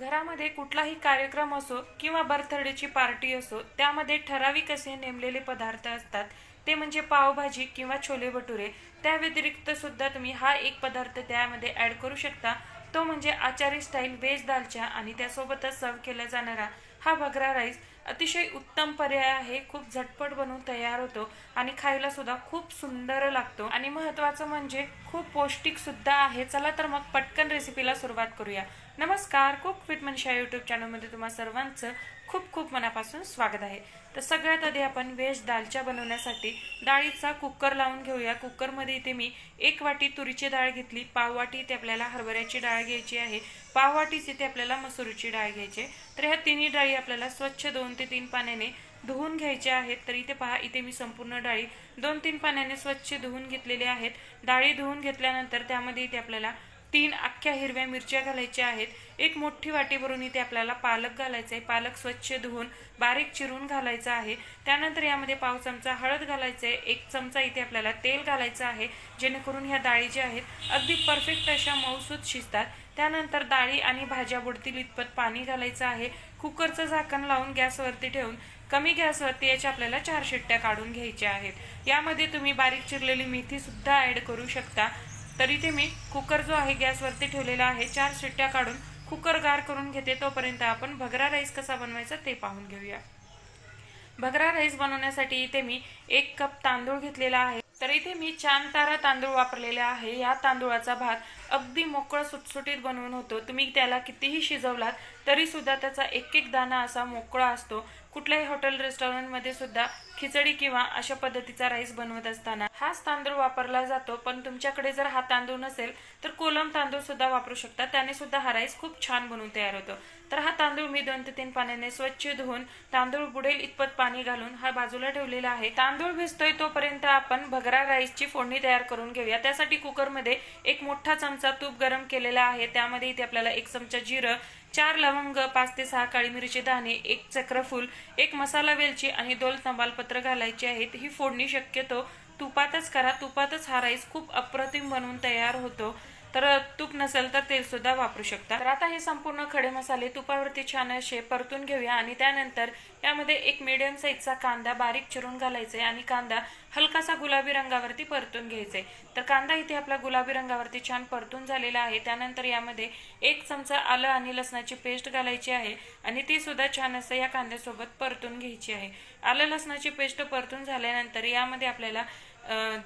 घरामध्ये कुठलाही कार्यक्रम असो किंवा बर्थडेची पार्टी असो त्यामध्ये ठराविक असे नेमलेले पदार्थ असतात. ते म्हणजे पावभाजी किंवा छोले भटुरे. त्या व्यतिरिक्त सुद्धा तुम्ही हा एक पदार्थ त्यामध्ये ॲड करू शकता. तो म्हणजे आचारी स्टाईल व्हेज दालच्या आणि त्यासोबतच सर्व केला जाणारा हा भगरा राईस अतिशय उत्तम पर्याय आहे. खूप झटपट बनवून तयार होतो आणि खायला सुद्धा खूप सुंदर लागतो. आणि महत्वाचं म्हणजे खूप पौष्टिक सुद्धा आहे. चला तर मग पटकन रेसिपीला सुरुवात करूया. नमस्कार कुक विथ मनशा यूट्यूब चॅनलमध्ये तुम्हा सर्वांचं खूप खूप मनापासून स्वागत आहे. तर सगळ्यात आधी आपण व्हेज दालच्या बनवण्यासाठी डाळीचा कुकर लावून घेऊया. कुकरमध्ये इथे मी एक वाटी तुरीची डाळ घेतली. पाव वाटी इथे आपल्याला हरभऱ्याची डाळ घ्यायची आहे. पाव इथे आपल्याला मसुरीची डाळ घ्यायची तर ह्या तिन्ही डाळी आपल्याला स्वच्छ दोन ते तीन पाण्याने धुवून घ्यायच्या आहेत. तर इथे पहा इथे मी संपूर्ण डाळी दोन तीन पाण्याने स्वच्छ धुवून घेतलेल्या आहेत. डाळी धुवून घेतल्यानंतर त्यामध्ये इथे आपल्याला तीन अख्ख्या हिरव्या मिरच्या घालायच्या आहेत. एक मोठी वाटी भरून इथे आपल्याला पालक घालायचं आहे. पालक स्वच्छ धुवून बारीक चिरून घालायचा आहे. त्यानंतर यामध्ये पाव चमचा हळद घालायचं आहे एक चमचा इथे आपल्याला तेल घालायचं आहे जेणेकरून ह्या डाळी ज्या आहेत अगदी परफेक्ट अशा मऊसूत शिजतात. त्यानंतर डाळी आणि भाज्या बुडतील इतपत पाणी घालायचं आहे. कुकरचं झाकण लावून गॅसवरती ठेवून कमी गॅसवरती याच्या आपल्याला चार शिट्ट्या काढून घ्यायच्या आहेत. यामध्ये तुम्ही बारीक चिरलेली मेथी सुद्धा ऍड करू शकता. तरी ते मी कुकर जो आहे गॅसवरती ठेवलेला आहे चार शिट्ट्या काढून कुकर गार करून घेते तोपर्यंत आपण भगरा राईस कसा बनवायचा ते पाहून घेऊया. भगरा राईस बनवण्यासाठी इथे मी एक कप तांदूळ घेतलेला आहे. तर इथे मी चांद तारा तांदूळ वापरलेला आहे. या तांदूळाचा भात अगदी मोकळा सुटसुटीत बनवून होतो. तुम्ही त्याला कितीही शिजवलात तरी सुद्धा त्याचा एक एक दाना असा मोकळा असतो. कुठल्याही हॉटेल रेस्टॉरंटमध्ये सुद्धा खिचडी किंवा अशा पद्धतीचा राईस बनवत असताना हाच तांदूळ वापरला जातो. पण तुमच्याकडे जर हा तांदूळ नसेल तर कोलम तांदूळ सुद्धा वापरू शकता. त्याने सुद्धा हा राईस खूप छान बनवून तयार होतो. तर हा तांदूळ मी दोन ते तीन पाण्याने स्वच्छ धुवून तांदूळ बुडेल इतपत पाणी घालून हा बाजूला ठेवलेला आहे. तांदूळ भिजतोय तोपर्यंत आपण भगरा राईसची फोडणी तयार करून घेऊया. त्यासाठी कुकरमध्ये एक मोठा चमचा तूप गरम केलेला आहे. त्यामध्ये इथे आपल्याला एक चमचा जिरं चार लवंग पाच ते सहा काळी मिरची दाणे एक चक्रफूल एक मसाला वेलची आणि दोन तमालपत्र घालायचे आहेत. ही फोडणी शक्यतो तुपातच करा. तुपातच हा राईस खूप अप्रतिम बनवून तयार होतो. तर तूप नसेल तर तेल सुद्धा वापरू शकता. तर आता हे संपूर्ण खडे मसाले तुपावरती छान असे परतून घेऊया आणि त्यानंतर यामध्ये एक मिडियम साईजचा कांदा बारीक चिरून घालायचा आहे आणि कांदा हलकासा गुलाबी रंगावरती परतून घ्यायचा. तर कांदा इथे आपला गुलाबी रंगावरती छान परतून झालेला आहे. त्यानंतर यामध्ये एक चमचा आलं आणि लसणाची पेस्ट घालायची आहे आणि ती सुद्धा छान असं या कांद्यासोबत परतून घ्यायची आहे. आलं लसणाची पेस्ट परतून झाल्यानंतर यामध्ये आपल्याला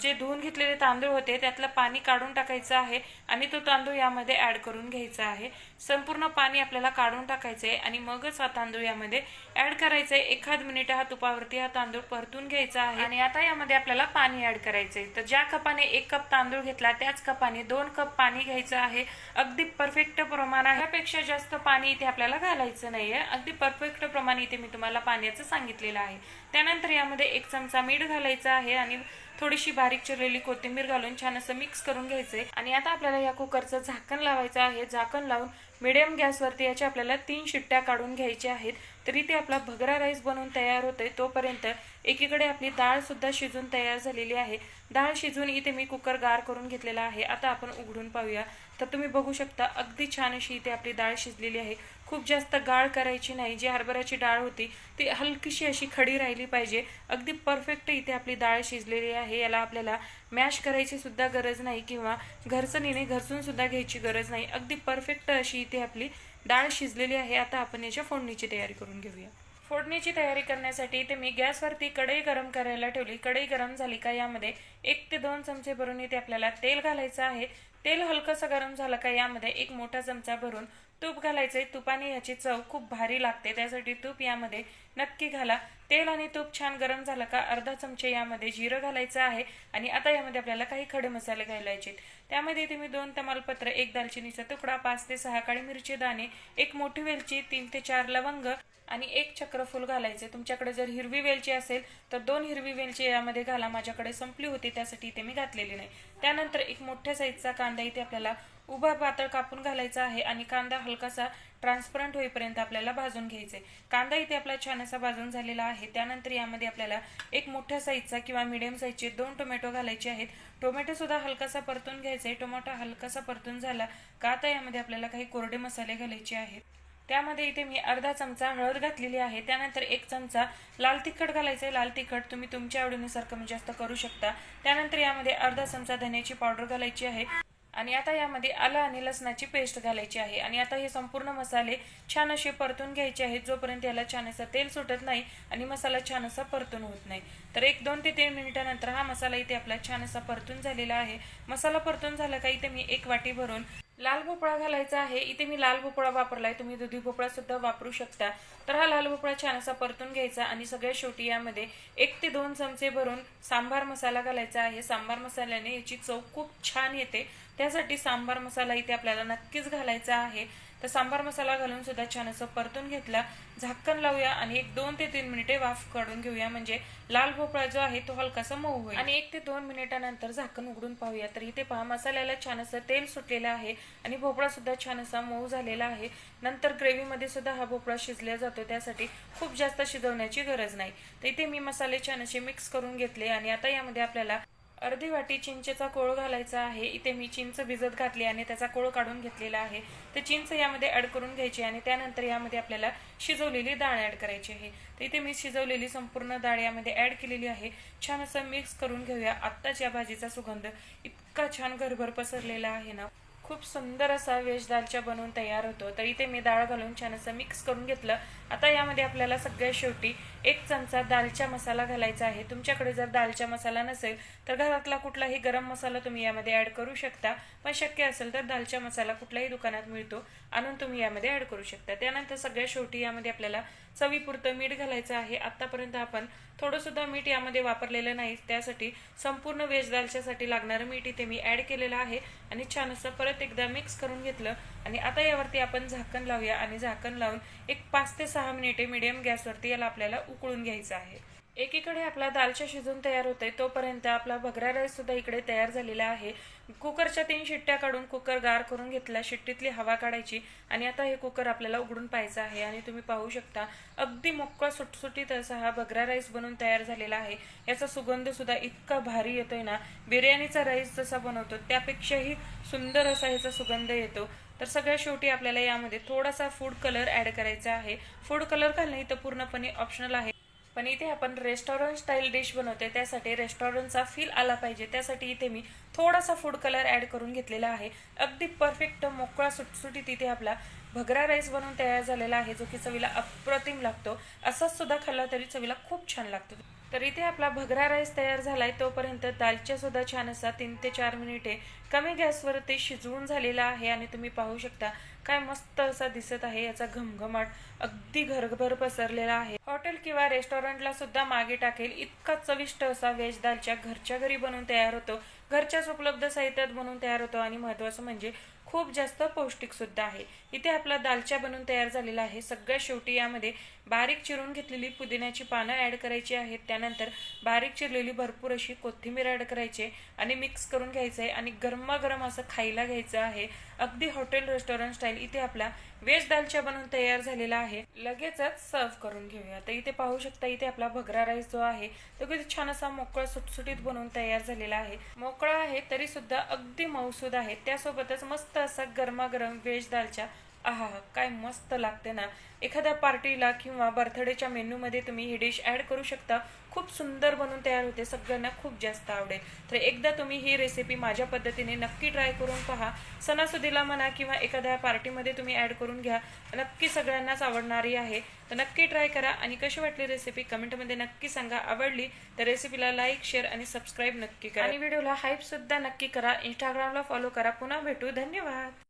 जे धुवून घेतलेले तांदूळ होते त्यातलं पाणी काढून टाकायचं आहे आणि तो तांदूळ यामध्ये ऍड करून घ्यायचा आहे. संपूर्ण पाणी आपल्याला काढून टाकायचं आहे आणि मगच हा तांदूळ यामध्ये ऍड करायचा आहे. एखाद मिनिट हा तुपावरती हा तांदूळ परतून घ्यायचा आहे आणि आता यामध्ये आपल्याला पाणी ऍड करायचं आहे. तर ज्या कपाने एक कप तांदूळ घेतला त्याच कपाने दोन कप पाणी घ्यायचं आहे. अगदी परफेक्ट प्रमाण ह्यापेक्षा यापेक्षा जास्त पाणी इथे आपल्याला घालायचं नाहीये. अगदी परफेक्ट प्रमाण इथे मी तुम्हाला पाण्याचं सांगितलेलं आहे. त्यानंतर यामध्ये एक चमचा मीठ घालायचं आहे आणि थोडीशी बारीक चिरलेली कोथिंबीर घालून छान असं मिक्स करून घ्यायचंय आणि आता आपल्याला या कुकरचं झाकण लावायचं आहे. झाकण लावून मिडियम गॅसवरती याच्या आपल्याला तीन शिट्ट्या काढून घ्यायच्या आहेत. तरी ते आपला भगरा राईस बनवून तयार होतोय. तोपर्यंत एकीकडे आपली डाळ सुद्धा शिजून तयार झालेली आहे. डाळ शिजून इथे मी कुकर गार करून घेतलेला आहे. आता आपण उघडून पाहूया. तर तुम्ही बघू शकता अगदी छान अशी इथे आपली डाळ शिजलेली आहे. खूप जास्त गाळ करायची नाही. जी हरभऱ्याची डाळ होती ती हलकीशी अशी खडी राहिली पाहिजे. अगदी परफेक्ट इथे आपली डाळ शिजलेली आहे. याला आपल्याला मॅश करायची सुद्धा गरज नाही किंवा घरचणीने घरसून सुद्धा घ्यायची गरज नाही. अगदी परफेक्ट अशी इथे आपली डाळ शिजलेली आहे आता आपण याच्या फोडणीची तयारी करून घेऊया. फोडणीची तयारी करण्यासाठी ते मी गॅसवरती कढई गरम करायला ठेवली. कढई गरम झाली का यामध्ये एक ते दोन चमचे भरून इथे आपल्याला तेल घालायचं आहे. तेल हलकंसं गरम झालं का यामध्ये एक मोठा चमचा भरून तूप घालायचं आहे तुपाने ह्याची चव खूप भारी लागते. त्यासाठी तूप यामध्ये नक्की घाला. तेल आणि तूप छान गरम झालं का अर्धा चमचे यामध्ये जिरं घालायचं आहे. आणि आता यामध्ये आपल्याला काही खडे मसाले घालायचे त्यामध्ये तुम्ही दोन तमालपत्र एक दालचिनीचा तुकडा पाच ते सहा काळी मिरची दाणे एक मोठी वेलची तीन ते चार लवंग आणि एक चक्रफूल घालायचे. तुमच्याकडे जर हिरवी वेलची असेल तर दोन हिरवी वेलची यामध्ये घाला. माझ्याकडे संपली होती त्यासाठी इथे मी घातलेली नाही. त्यानंतर एक मोठ्या साईजचा कांदा इथे आपल्याला उभा पातळ कापून घालायचा आहे आणि कांदा हलकासा ट्रान्सपरंट होईपर्यंत आपल्याला भाजून घ्यायचे. कांदा इथे आपला छान असा भाजून झालेला आहे. त्यानंतर यामध्ये आपल्याला एक मोठ्या साईजचा किंवा मिडियम साईजचे दोन टोमॅटो घालायचे आहेत. टोमॅटो सुद्धा हलकासा परतून घ्यायचा. आहे टोमॅटो हलकासा परतून झाला का आता यामध्ये आपल्याला काही कोरडे मसाले घालायचे आहेत. त्यामध्ये इथे मी अर्धा चमचा हळद घातलेली आहे. त्यानंतर एक चमचा लाल तिखट घालायचं आहे लाल तिखट तुम्ही तुमच्या आवडीनुसार कमी जास्त करू शकता. त्यानंतर यामध्ये अर्धा चमचा धन्याची पावडर घालायची आहे. आणि आता यामध्ये आलं आणि लसणाची पेस्ट घालायची आहे. आणि आता हे संपूर्ण मसाले छान असे परतून घ्यायचे आहेत जोपर्यंत याला छान असं तेल सुटत नाही आणि मसाला छान असा परतून होत नाही. तर एक दोन ते तीन मिनिटानंतर हा मसाला इथे आपला छान असा परतून झालेला आहे. मसाला परतून झाला का इथे मी एक वाटी भरून लाल भोपळा घालायचा आहे. इथे मी लाल भोपळा वापरलाय. तुम्ही दुधी भोपळा सुद्धा वापरू शकता. तर हा लाल भोपळा छान असा परतून घ्यायचा आणि सगळ्या शेवटी यामध्ये एक ते दोन चमचे भरून सांबार मसाला घालायचा आहे. सांबार मसाल्याने याची चव खूप छान येते. त्यासाठी सांबार मसाला इथे आपल्याला नक्कीच घालायचा आहे. तर सांबार मसाला घालून सुद्धा छान असं परतून घेतला. झाकण लावूया आणि एक दोन ते तीन मिनिटे वाफ काढून घेऊया. म्हणजे लाल भोपळा जो आहे तो हलकासा मऊ होईल. आणि एक ते दोन मिनिटानंतर झाकण उघडून पाहूया. तर इथे पहा मसाल्याला छान असं तेल सुटलेलं आहे आणि भोपळा सुद्धा छान असा मऊ झालेला आहे. नंतर ग्रेव्हीमध्ये सुद्धा हा भोपळा शिजला जातो. त्यासाठी खूप जास्त शिजवण्याची गरज नाही. तर इथे मी मसाले छान असे मिक्स करून घेतले आणि आता यामध्ये आपल्याला अर्धी वाटी चिंचेचा कोळ घालायचा आहे. इथे मी चिंच भिजत घातली आणि त्याचा कोळ काढून घेतलेला आहे. तर चिंच यामध्ये ऍड करून घ्यायची आणि त्यानंतर यामध्ये आपल्याला शिजवलेली डाळ ऍड करायची आहे. तर इथे मी शिजवलेली संपूर्ण डाळ यामध्ये ऍड केलेली आहे. छान असं मिक्स करून घेऊया. आत्ताच या भाजीचा सुगंध इतका छान घरभर पसरलेला आहे ना. खूप सुंदर असा व्हेज दालचा बनवून तयार होतो. तर इथे मी डाळ घालून छान असं मिक्स करून घेतलं. आता यामध्ये आपल्याला सगळ्या शेवटी एक चमचा दालचा मसाला घालायचा आहे. तुमच्याकडे जर दालचा मसाला नसेल तर घरातला कुठलाही गरम मसाला तुम्ही यामध्ये ॲड करू शकता. पण शक्य असेल तर दालचा मसाला कुठल्याही दुकानात मिळतो. आणून तुम्ही यामध्ये ॲड करू शकता. त्यानंतर सगळ्या शेवटी यामध्ये आपल्याला चवीपुरतं मीठ घालायचं आहे. आतापर्यंत आपण थोडं सुद्धा मीठ यामध्ये वापरलेलं नाही. त्यासाठी संपूर्ण व्हेज दालच्यासाठी लागणारं मीठ इथे मी ऍड केलेलं आहे आणि छान असं परत एकदा मिक्स करून घेतलं आणि आता यावरती आपण झाकण लावूया आणि झाकण लावून एक पाच ते सहा मिनिटे मिडियम गॅसवरती याला आपल्याला उकळून घ्यायचं आहे. एकीकडे आपला दालच्या शिजून तयार होते तोपर्यंत आपला भगरा राईस सुद्धा इकडे तयार झालेला आहे. कुकरच्या तीन शिट्ट्या काढून कुकर गार करून घेतला शिट्टीतली हवा काढायची आणि आता हे कुकर आपल्याला उघडून पाहायचं आहे आणि तुम्ही पाहू शकता अगदी मोकळा सुटसुटीत असा हा भगरा राईस बनून तयार झालेला आहे. याचा सुगंध सुद्धा इतका भारी येतोय ना बिर्याणीचा राईस जसा बनवतो त्यापेक्षाही सुंदर असा ह्याचा सुगंध येतो. तर सगळ्या शेवटी आपल्याला यामध्ये थोडासा फूड कलर ऍड करायचा आहे. फूड कलर घालणं इथं पूर्णपणे ऑप्शनल आहे. पण इथे आपण रेस्टॉरंट स्टाईल डिश बनवते त्यासाठी रेस्टॉरंटचा फील आला पाहिजे. त्यासाठी इथे मी थोडासा फूड कलर ॲड करून घेतलेला आहे. अगदी परफेक्ट मोकळा सुटसुटीत इथे आपला भगरा राईस बनवून तयार झालेला आहे जो की चवीला अप्रतिम लागतो. असाच सुद्धा खाल्ला तरी चवीला खूप छान लागतो. तर इथे आपला भगरा राईस तयार झालाय तोपर्यंत दालच्या सुद्धा छान असा तीन ते चार मिनिटे कमी गॅसवर ते शिजवून झालेला आहे आणि तुम्ही पाहू शकता काय मस्त असा दिसत आहे याचा घमघमाट. अगदी घरभर पसरलेला आहे. हॉटेल किंवा रेस्टॉरंटला सुद्धा मागे टाकेल इतका चविष्ट असा व्हेज दालच्या घरच्या घरी बनवून तयार होतो. घरच्याच उपलब्ध साहित्यात बनवून तयार होतो आणि महत्वाचं म्हणजे खूप जास्त पौष्टिक सुद्धा आहे. इथे आपला दालच्या बनून तयार झालेला आहे. सगळ्या शेवटी यामध्ये बारीक चिरून घेतलेली पुदिन्याची पानं ॲड करायची आहेत. त्यानंतर बारीक चिरलेली भरपूर अशी कोथिंबीर ॲड करायची आणि मिक्स करून घ्यायचं आहे आणि गरमागरम असं खायला घ्यायचं आहे. अगदी हॉटेल रेस्टॉरंट स्टाईल इथे आपला वेज दालच्या बनवून तयार झालेला आहे. लगेचच सर्व्ह करून घेऊया. तर इथे पाहू शकता इथे आपला भगरा राईस जो आहे तो किती छान असा मोकळा सुटसुटीत बनवून तयार झालेला आहे. मोकळा आहे तरी सुद्धा अगदी मौसूद आहे. त्यासोबतच मस्त असा गरमागरम व्हेज दालच्या आहा काय मस्त लागते ना. एखाद्या पार्टीला किंवा बर्थडेच्या मेन्यूमध्ये तुम्ही ही डिश ॲड करू शकता. खूप सुंदर बनून तयार होते सगळ्यांना खूप जास्त आवडेल. तर एकदा तुम्ही ही रेसिपी माझ्या पद्धतीने नक्की ट्राय करून पहा. सणासुदीला म्हणा किंवा एखाद्या पार्टीमध्ये तुम्ही ॲड करून घ्या. नक्की सगळ्यांनाच आवडणारी आहे. तर नक्की ट्राय करा आणि कशी वाटली रेसिपी कमेंटमध्ये नक्की सांगा. आवडली तर रेसिपीला लाईक शेअर आणि सबस्क्राईब नक्की करा. आणि व्हिडिओला हाईप सुद्धा नक्की करा. इंस्टाग्रामला फॉलो करा. पुन्हा भेटू. धन्यवाद.